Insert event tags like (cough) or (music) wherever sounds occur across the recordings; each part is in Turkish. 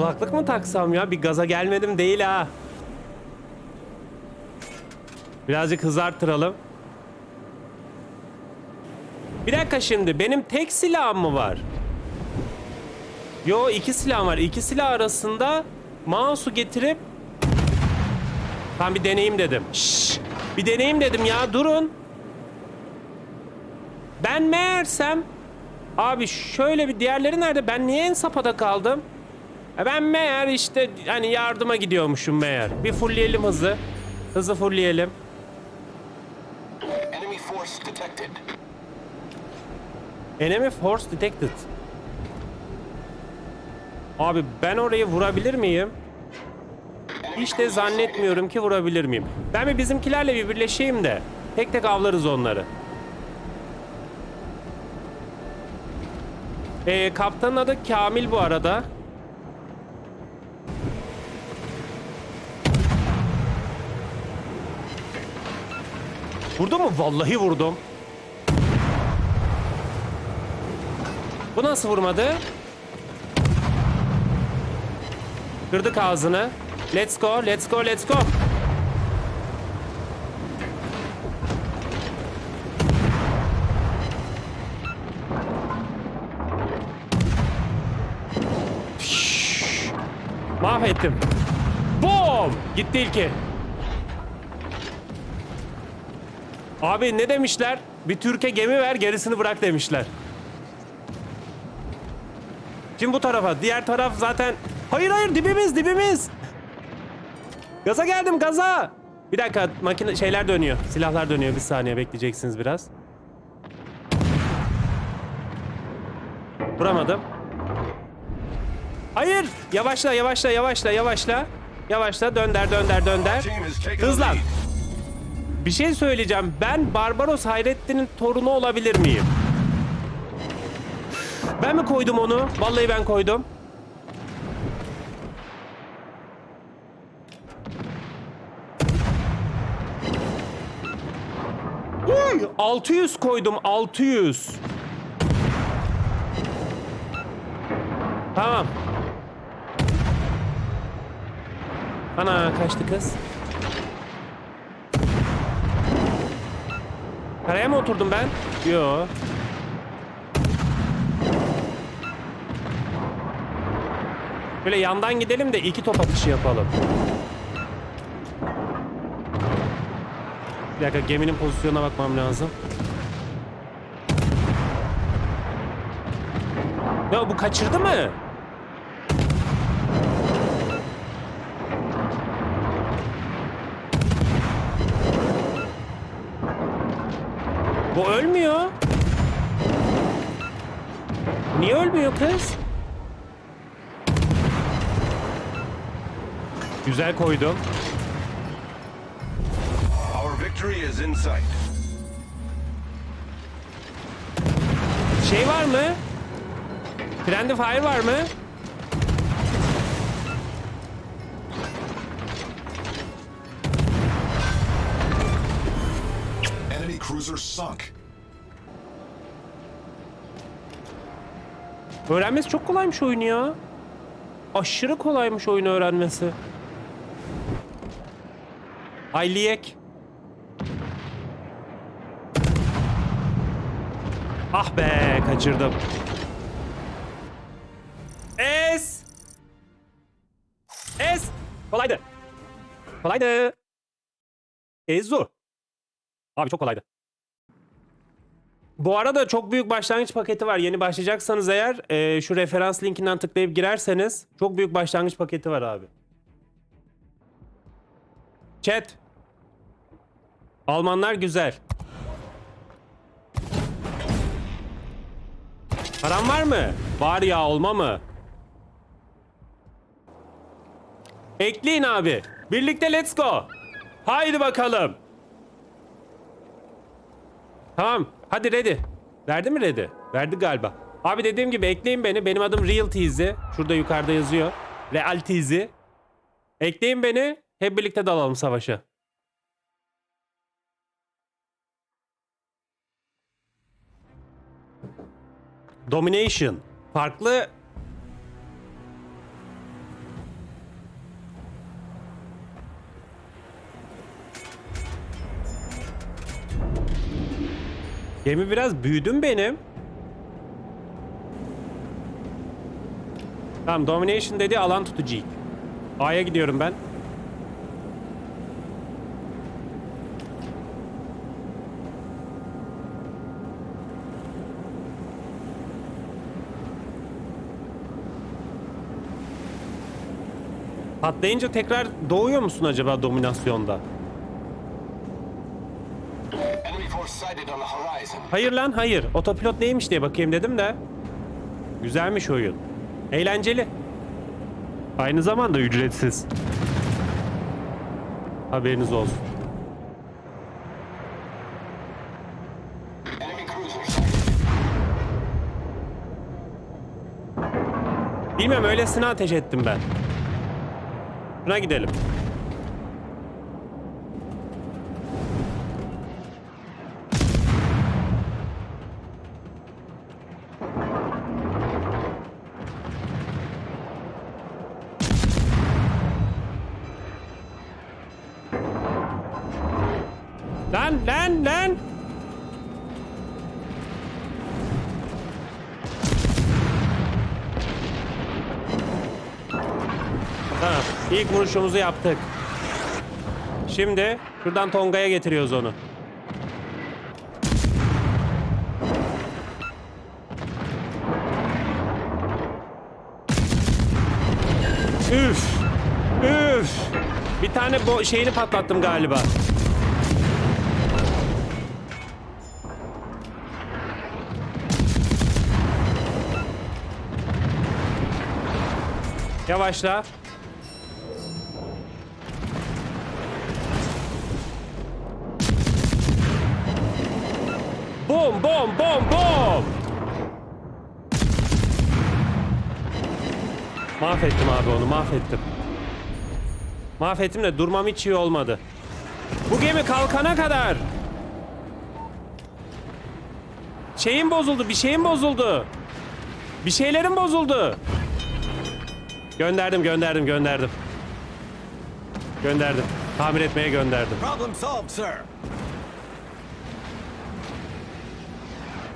Kulaklık mı taksam ya? Bir gaza gelmedim değil ha. Birazcık hız arttıralım. Bir dakika şimdi. Benim tek silahım mı var? Yo iki silahım var. İki silah arasında mouse'u getirip Tam bir deneyim dedim. Şşş. Bir deneyim dedim ya. Durun. Ben meğersem Abi şöyle bir diğerleri nerede? Ben niye en sapada kaldım? E ben meğer işte hani yardıma gidiyormuşum meğer. Bir fullleyelim hızı. Hızı fullleyelim. Enemy force detected. Enemy force detected. Abi ben orayı vurabilir miyim? Hiç de zannetmiyorum ki vurabilir miyim. Ben bir bizimkilerle bir birleşeyim de tek tek avlarız onları. Ee, kaptanın adı Kamil bu arada. Vurdum mu? Vallahi vurdum. Bu nasıl vurmadı? Kırdık ağzını. Let's go, let's go, let's go. Mahvettim. Boom! Gitti ilki. Abi ne demişler? Bir Türkiye gemi ver gerisini bırak demişler. Kim bu tarafa? Diğer taraf zaten... Hayır hayır dibimiz dibimiz. Gaza geldim gaza. Bir dakika makine şeyler dönüyor. Silahlar dönüyor. Bir saniye bekleyeceksiniz biraz. Vuramadım. Hayır. Yavaşla yavaşla yavaşla yavaşla. Yavaşla dönder dönder dönder. Hızlan. Bir şey söyleyeceğim. Ben Barbaros Hayrettin'in torunu olabilir miyim? Ben mi koydum onu? Vallahi ben koydum. Uy, 600 koydum 600. Tamam. Ana kaçtı kız. Karaya mı oturdum ben? Yo. Böyle yandan gidelim de iki top atışı yapalım. Bir dakika geminin pozisyonuna bakmam lazım. Ya bu kaçırdı mı? Bu ölmüyor. Niye ölmüyor kız? Güzel koydum. Our victory is in sight. Şey var mı? Friendly fire var mı? Cruiser sunk. Öğrenmesi çok kolaymış oyunu ya. Aşırı kolaymış oyunu öğrenmesi. Ayliyek. Ah be kaçırdım. Es. Es. Kolaydı. Kolaydı. Ezu. Abi çok kolaydı. Bu arada çok büyük başlangıç paketi var. Yeni başlayacaksanız eğer e, şu referans linkinden tıklayıp girerseniz çok büyük başlangıç paketi var abi. Chat. Almanlar güzel. Param var mı? Var ya olma mı? Ekleyin abi. Birlikte let's go. Haydi bakalım. Tamam. Hadi ready. Verdi mi ready? Verdi galiba. Abi dediğim gibi ekleyin beni. Benim adım Real Teasy. Şurada yukarıda yazıyor. Real Teasy. Ekleyin beni. Hep birlikte dalalım savaşa. Domination. Farklı Gemi biraz büyüdüm benim. Tamam domination dedi alan tutucu. A'ya gidiyorum ben. Patlayınca tekrar doğuyor musun acaba dominasyonda? Enemy force sighted on the horizon. Hayır lan hayır. Otopilot neymiş diye bakayım dedim de. Güzelmiş oyun. Eğlenceli. Aynı zamanda ücretsiz. Haberiniz olsun. Bilmem öylesine ateş ettim ben. Şuna gidelim. Lan lan lan. Tamam. İlk vuruşumuzu yaptık. Şimdi şuradan Tonga'ya getiriyoruz onu. Üf. Üf. Bir tane bo şeyini patlattım galiba. Yavaşla. Bom bom bom bom. Mahvettim abi onu mahvettim. Mahvettim de durmam hiç iyi olmadı. Bu gemi kalkana kadar. Şeyim bozuldu bir şeyim bozuldu. Bir şeylerim bozuldu. Gönderdim gönderdim gönderdim. Gönderdim. Tamir etmeye gönderdim. Problem solved, sir.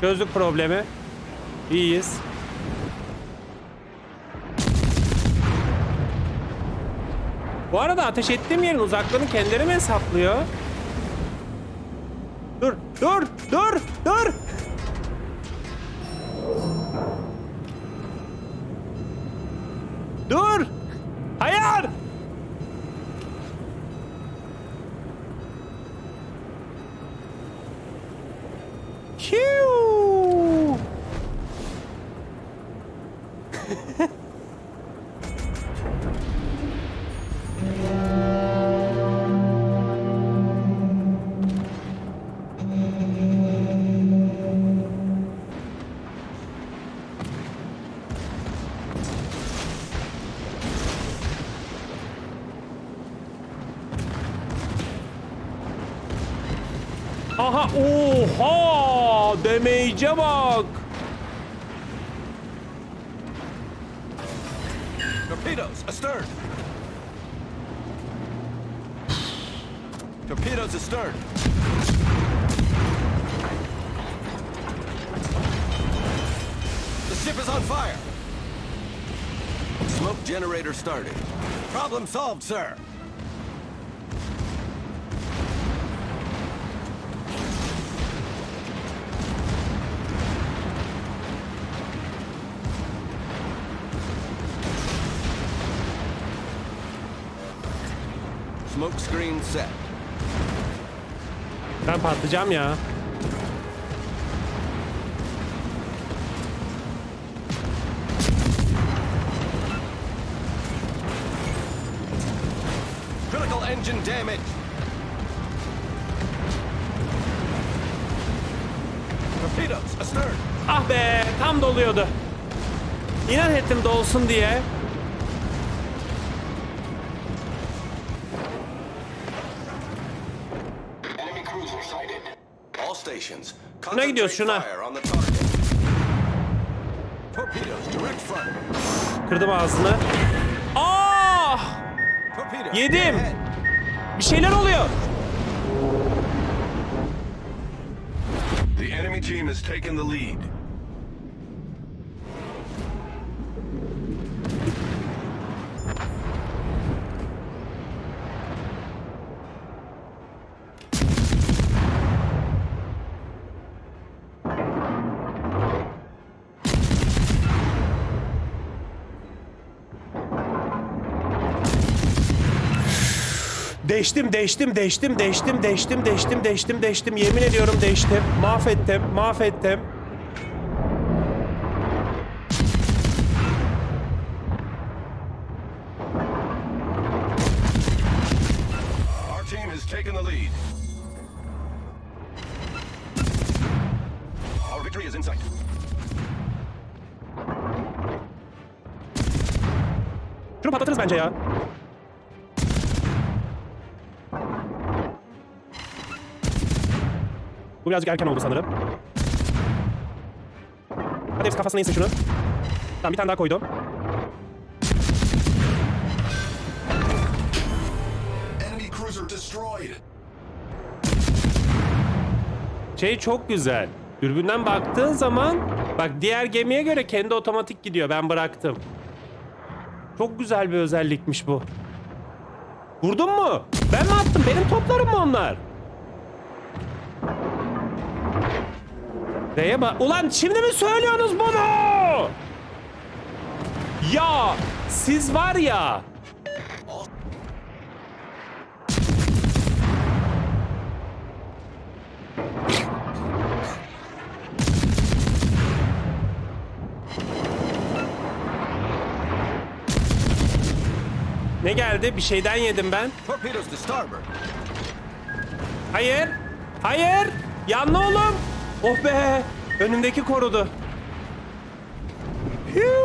Gözlük problemi. İyiyiz. Bu arada ateş ettiğim yerin uzaklığını kendileri mi hesaplıyor? Dur, dur, dur. Dur. Aha oha demeyece bak. Torpedoes astern. Torpedoes astern. The ship is on fire. Smoke generator started. Problem solved, sir. Screen set. Ben patlayacağım ya. Critical engine damage. Torpedoes astern. Ah be tam doluyordu. İnan ettim dolsun diye. Enemy cruiser sighted. All stations. Şuna gidiyoruz, şuna. Kırdım ağzını. Ah! Yedim. Bir şeyler oluyor. The enemy team has taken the lead. Mahvettim, mahvettim. Our team has taken the lead. Our victory is in sight. Şunu patlatırız bence ya. Bu birazcık erken oldu sanırım. Hadi hepsi kafasına insin şunu. Tamam bir tane daha koydum. Enemy cruiser destroyed. Şey çok güzel. Dürbünden baktığın zaman bak diğer gemiye göre kendi otomatik gidiyor. Ben bıraktım. Çok güzel bir özellikmiş bu. Vurdun mu? Ben mi attım? Benim toplarım mı onlar? D'ye bak. Ulan şimdi mi söylüyorsunuz bunu? Ya siz var ya. Ne geldi? Bir şeyden yedim ben. Hayır. Hayır. Yanlı oğlum. Oh be. Önümdeki korudu. Huu.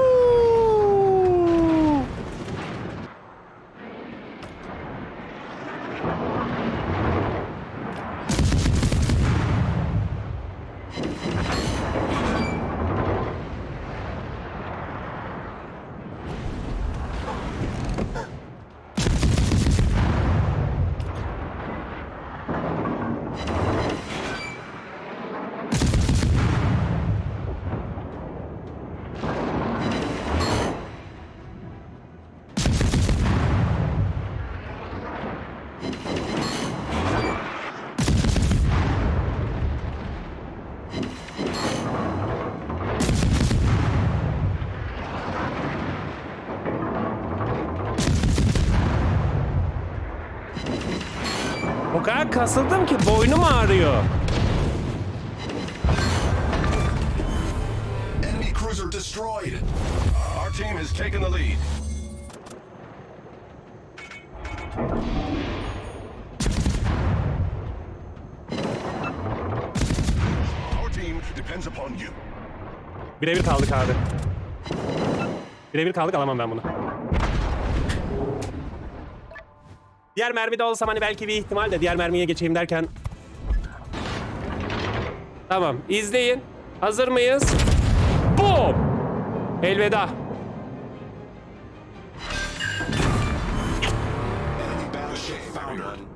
Kadar kasıldım ki boynum ağrıyor. Enemy cruiser destroyed. Our team has taken the lead. Our team depends upon you. Birebir kaldık abi. Birebir kaldık alamam ben bunu. Diğer mermide olsam hani belki bir ihtimal de diğer mermiye geçeyim derken. Tamam izleyin. Hazır mıyız? Boom! Elveda. Battleship foundered.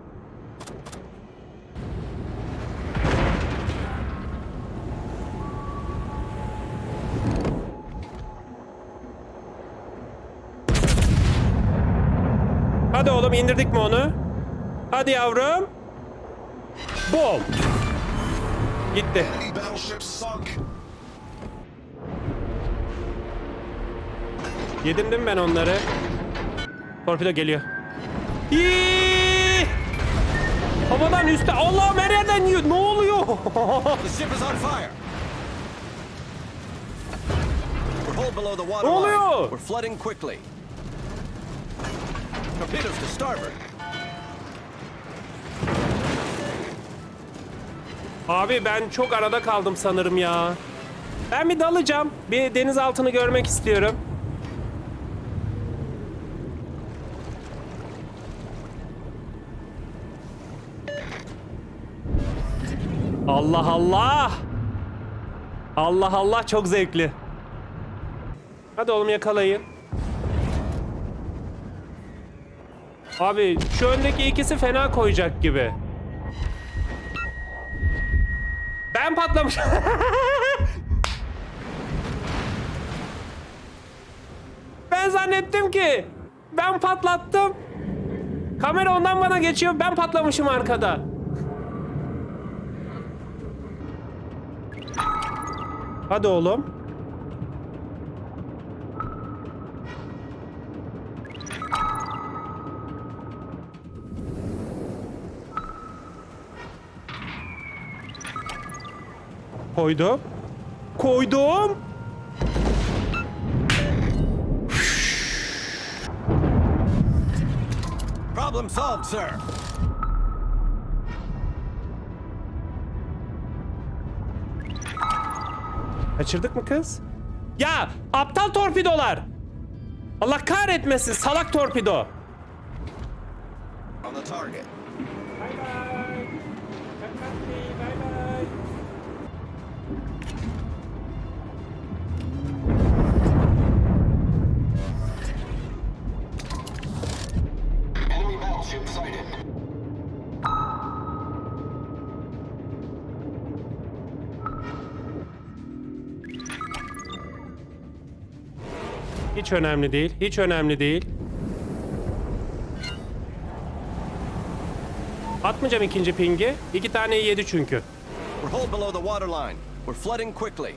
Hadi oğlum indirdik mi onu? Hadi yavrum. Boom! Gitti. Yedim değil mi ben onları? Torpido geliyor. Havadan üstte. Allah'ım her yerden yiyor. Ne oluyor? The ship Torpedoes to starboard. Abi ben çok arada kaldım sanırım ya. Ben bir dalacağım. Bir deniz altını görmek istiyorum. Allah Allah. Allah Allah çok zevkli. Hadi oğlum yakalayın. Abi şu öndeki ikisi fena koyacak gibi. Ben Ben patlamış. (laughs) ben zannettim ki ben patlattım. Kamera ondan bana geçiyor. Ben patlamışım arkada. Hadi oğlum. Koydum. Koydum. Problem solved, sir. Kaçırdık mı kız? Ya aptal torpidolar. Allah kahretmesin salak torpido. On the target. Hiç önemli değil. Hiç önemli değil. Atmayacağım ikinci pingi. İki taneyi yedi çünkü. We're below the waterline. We're flooding quickly.